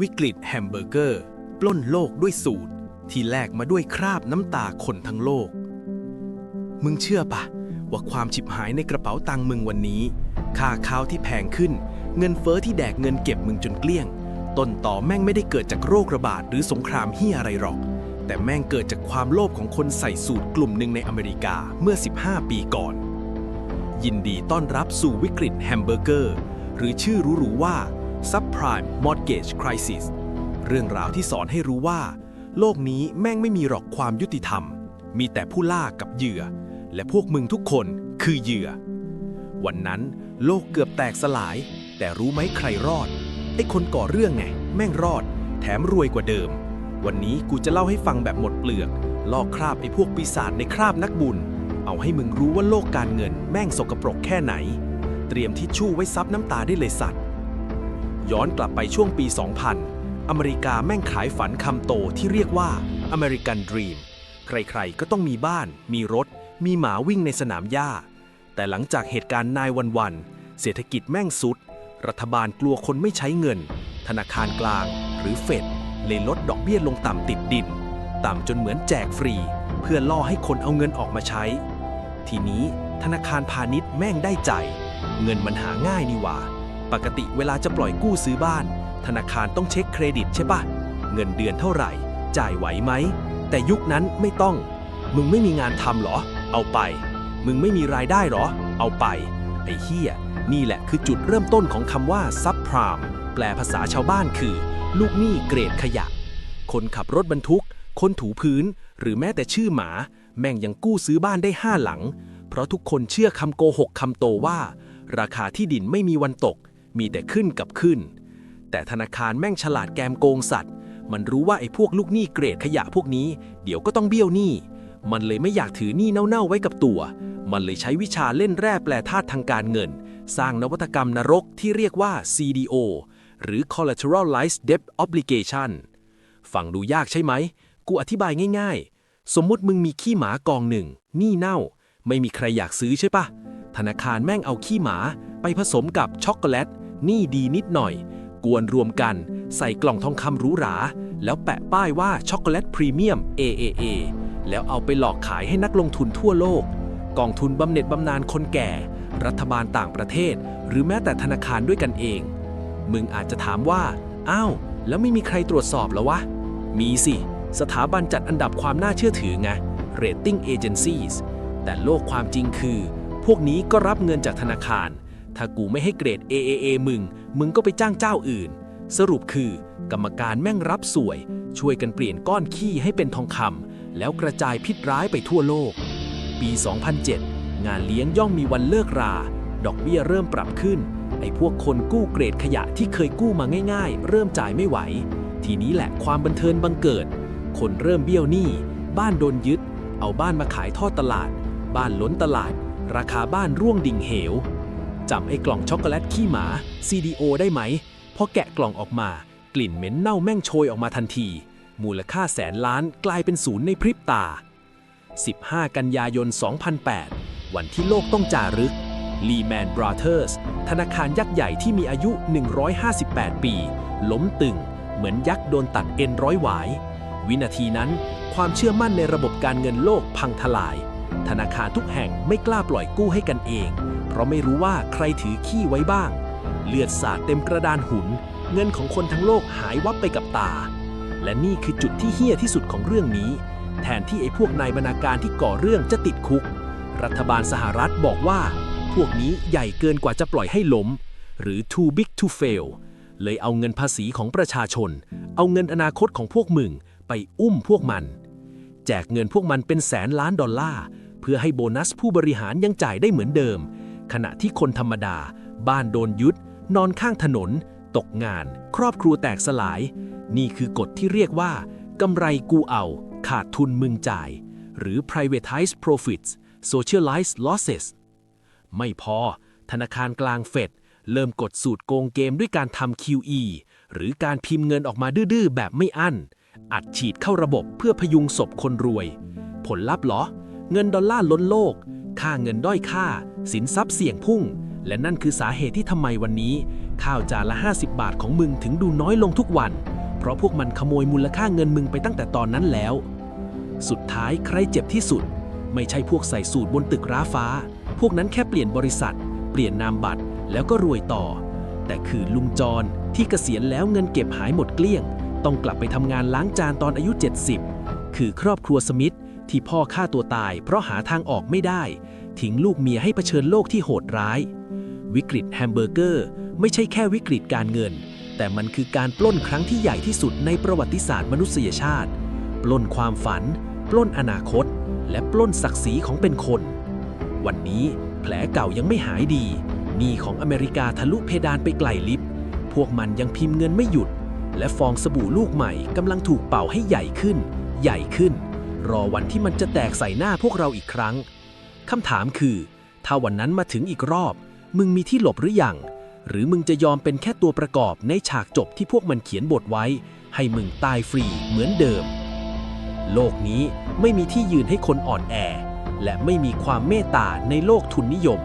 วิกฤตแฮมเบอร์เกอร์ ปล้นโลกด้วยสูตร ที่แลกมาด้วยคราบน้ำตาคนทั้งโลก มึงเชื่อปะว่าความฉิบหายในกระเป๋าตังค์มึงวันนี้ ค่าข้าวที่แพงขึ้น เงินเฟอ้อที่แดกเงินเก็บมึงจนเกลี้ยง ต้นต่อแม่งไม่ได้เกิดจากโรคระบาดหรือสงครามเฮียอะไรหรอก แต่แม่งเกิดจากความโลภของคนใส่สูตรกลุ่มหนึ่งในอเมริกาเมื่อ 15 ปีก่อน ยินดีต้อนรับสู่วิกฤตแฮมเบอร์เกอร์ หรือชื่อรู้ๆว่า Subprime Mortgage Crisis เรื่องราวที่สอนให้รู้ว่า โลกนี้แม่งไม่มีหรอกความยุติธรรม มีแต่ผู้ล่ากับเหยื่อ และพวกมึงทุกคนคือเหยื่อ วันนั้นโลกเกือบแตกสลาย แต่รู้ไหมใครรอด ไอ้คนก่อเรื่องไง แม่งรอด แถมรวยกว่าเดิม วันนี้กูจะเล่าให้ฟังแบบหมดเปลือก ลอกคราบไอ้พวกปีศาจในคราบนักบุญ เอาให้มึงรู้ว่าโลกการเงินแม่งสกปรกแค่ไหน เตรียมทิชชู่ไว้ซับน้ำตาได้เลยสัตว์ ย้อนกลับไปช่วงปี 2000 อเมริกาแม่งขายฝันคำโตที่เรียกว่า American Dream ใครๆ ก็ต้องมีบ้าน มีรถ มีหมาวิ่งในสนามหญ้า แต่หลังจากเหตุการณ์นายวันวันๆเศรษฐกิจแม่งสุด รัฐบาลกลัวคนไม่ใช้เงิน ธนาคารกลาง หรือเฟดเลยลดดอกเบี้ยลงต่ำติดดิน ต่ำจนเหมือนแจกฟรี เพื่อล่อให้คนเอาเงินออกมาใช้ ทีนี้ธนาคารพาณิชย์แม่งได้ใจ เงินมันหาง่ายนี่หว่า ปกติเวลาจะปล่อยกู้ซื้อบ้าน ธนาคารต้องเช็คเครดิตใช่ปะเงินเดือนเท่าไหร่ จ่ายไหวไหม แต่ยุคนั้นไม่ต้อง มึงไม่มีงานทำเหรอ เอาไป มึงไม่มีรายได้เหรอ เอาไป ไอ้เฮียนี่แหละคือจุดเริ่มต้นของคำว่าซับพรามแปลภาษาชาวบ้านคือ ลูกหนี้เกรดขยะ คนขับรถบรรทุก คนถูพื้น หรือแม้แต่ชื่อหมา แม่งยังกู้ซื้อบ้านได้ห้าหลัง เพราะทุกคนเชื่อคำโกหกคำโตว่า ราคาที่ดินไม่มีวันตก มีแต่ขึ้นกับขึ้น แต่ธนาคารแม่งฉลาดแกมโกงสัตว์ มันรู้ว่าไอ้พวกลูกหนี้เกรดขยะพวกนี้ เดี๋ยวก็ต้องเบี้ยวหนี้ มันเลยไม่อยากถือหนี้เน่าๆไว้กับตัว มันเลยใช้วิชาเล่นแร่แปลธาตุทางการเงิน สร้างนวัตกรรมนรกที่เรียกว่า CDO หรือ Collateralized Debt Obligation ฟังดูยากใช่ไหม กูอธิบายง่ายๆ สมมุติมึงมีขี้หมากองหนึ่งหนี้เน่า ไม่มีใครอยากซื้อใช่ปะธนาคารแม่งเอาขี้หมาไปผสมกับช็อกโกแลต นี้ดีนิดหน่อย กวนรวมกัน ใส่กล่องทองคำหรูหรา แล้วแปะป้ายว่าช็อกโกแลตพรีเมียม AAA แล้วเอาไปหลอกขายให้นักลงทุนทั่วโลก กองทุนบำเหน็จบำนาญคนแก่ รัฐบาลต่างประเทศ หรือแม้แต่ธนาคารด้วยกันเอง มึงอาจจะถามว่า อ้าว แล้วไม่มีใครตรวจสอบแล้ววะ มีสิ สถาบันจัดอันดับความน่าเชื่อถือไง Rating Agencies แต่โลกความจริงคือ พวกนี้ก็รับเงินจากธนาคาร ถ้ากูไม่ให้เกรด AAA มึง มึงก็ไปจ้างเจ้าอื่น สรุปคือ กรรมการแม่งรับสวย ช่วยกันเปลี่ยนก้อนขี้ให้เป็นทองคำแล้วกระจายพิษร้ายไปทั่วโลก ปี 2007 งานเลี้ยงย่อมมีวันเลิกรา ดอกเบี้ยเริ่มปรับขึ้น ไอ้พวกคนกู้เกรดขยะที่เคยกู้มาง่าย ๆ เริ่มจ่ายไม่ไหว ทีนี้แหละความบันเทิงบังเกิด คนเริ่มเบี้ยวหนี้ บ้านโดนยึด เอาบ้านมาขายทอดตลาด บ้านล้นตลาด ราคาบ้านร่วงดิ่งเหว จำไอ้กล่องช็อกโกแลตขี้หมา CDO ได้ไหม พอแกะกล่องออกมา กลิ่นเหม็นเน่าแม่งโชยออกมาทันที มูลค่าแสนล้านกลายเป็นศูนย์ในพริบตา 15 กันยายน 2008 วันที่โลกต้องจารึก Lehman Brothers ธนาคารยักษ์ใหญ่ที่มีอายุ 158 ปี ล้มตึง เหมือนยักษ์โดนตัดเอ็นร้อยหวาย วินาทีนั้น ความเชื่อมั่นในระบบการเงินโลกพังทลาย ธนาคารทุกแห่งไม่กล้าปล่อยกู้ให้กันเอง เพราะไม่รู้ว่าใครถือขี้ไว้บ้าง เลือดสาดเต็มกระดานหุน เงินของคนทั้งโลกหายวับไปกับตา และนี่คือจุดที่เฮี้ยที่สุดของเรื่องนี้ แทนที่ไอ้พวกนายบรรณาการที่ก่อเรื่องจะติดคุก รัฐบาลสหรัฐบอกว่า พวกนี้ใหญ่เกินกว่าจะปล่อยให้ล้ม หรือ too big to fail เลยเอาเงินภาษีของประชาชน เอาเงินอนาคตของพวกมึงไปอุ้มพวกมัน แจกเงินพวกมันเป็นแสนล้านดอลลาร์เพื่อให้โบนัสผู้บริหารยังจ่ายได้เหมือนเดิม ขณะที่คนธรรมดา บ้านโดนยึดนอนข้างถนน ตกงาน ครอบครัวแตกสลาย นี่คือกฎที่เรียกว่ากำไรกูเอา ขาดทุนมึงจ่าย หรือ privatize profits socialize losses ไม่พอ ธนาคารกลางเฟดเริ่มกดสูตรโกงเกมด้วยการทำ QE หรือการพิมพ์เงินออกมาดื้อๆ แบบไม่อั้น อัดฉีดเข้าระบบเพื่อพยุงศพคนรวย ผลลัพธ์หรอ เงินดอลลาร์ล้นโลก ค่าเงินด้อยค่า สินทรัพย์เสี่ยงพุ่ง และนั่นคือสาเหตุที่ทำไมวันนี้ ข้าวจานละ 50 บาทของมึงถึงดูน้อยลงทุกวัน เพราะพวกมันขโมยมูลค่าเงินมึงไปตั้งแต่ตอนนั้นแล้ว สุดท้ายใครเจ็บที่สุด ไม่ใช่พวกใส่สูตรบนตึกร้าฟ้า พวกนั้นแค่เปลี่ยนบริษัท เปลี่ยนนามบัตรแล้วก็รวยต่อ แต่คือลุงจรที่เกษียณแล้วเงินเก็บหายหมดเกลี้ยง ต้องกลับไปทำงานล้างจานตอนอายุ 70 คือครอบครัวสมิธ ที่พ่อฆ่าตัวตายเพราะหาทางออกไม่ได้ ทิ้งลูกเมียให้เผชิญโลกที่โหดร้าย วิกฤตแฮมเบอร์เกอร์ ไม่ใช่แค่วิกฤตการเงิน แต่มันคือการปล้นครั้งที่ใหญ่ที่สุดในประวัติศาสตร์มนุษยชาติ ปล้นความฝัน ปล้นอนาคต และปล้นศักดิ์ศรีของเป็นคน วันนี้แผลเก่ายังไม่หายดีหนี้ของอเมริกาทะลุเพดานไปไกลลิฟต์พวกมันยังพิมพ์เงินไม่หยุด และฟองสบู่ลูกใหม่กำลังถูกเป่าให้ใหญ่ขึ้น ใหญ่ขึ้น รอวันที่มันจะแตกใส่หน้าพวกเราอีกครั้ง คำถามคือ ถ้าวันนั้นมาถึงอีกรอบ มึงมีที่หลบหรือยัง หรือมึงจะยอมเป็นแค่ตัวประกอบในฉากจบที่พวกมันเขียนบทไว้ ให้มึงตายฟรีเหมือนเดิม โลกนี้ไม่มีที่ยืนให้คนอ่อนแอ และไม่มีความเมตตาในโลกทุนนิยม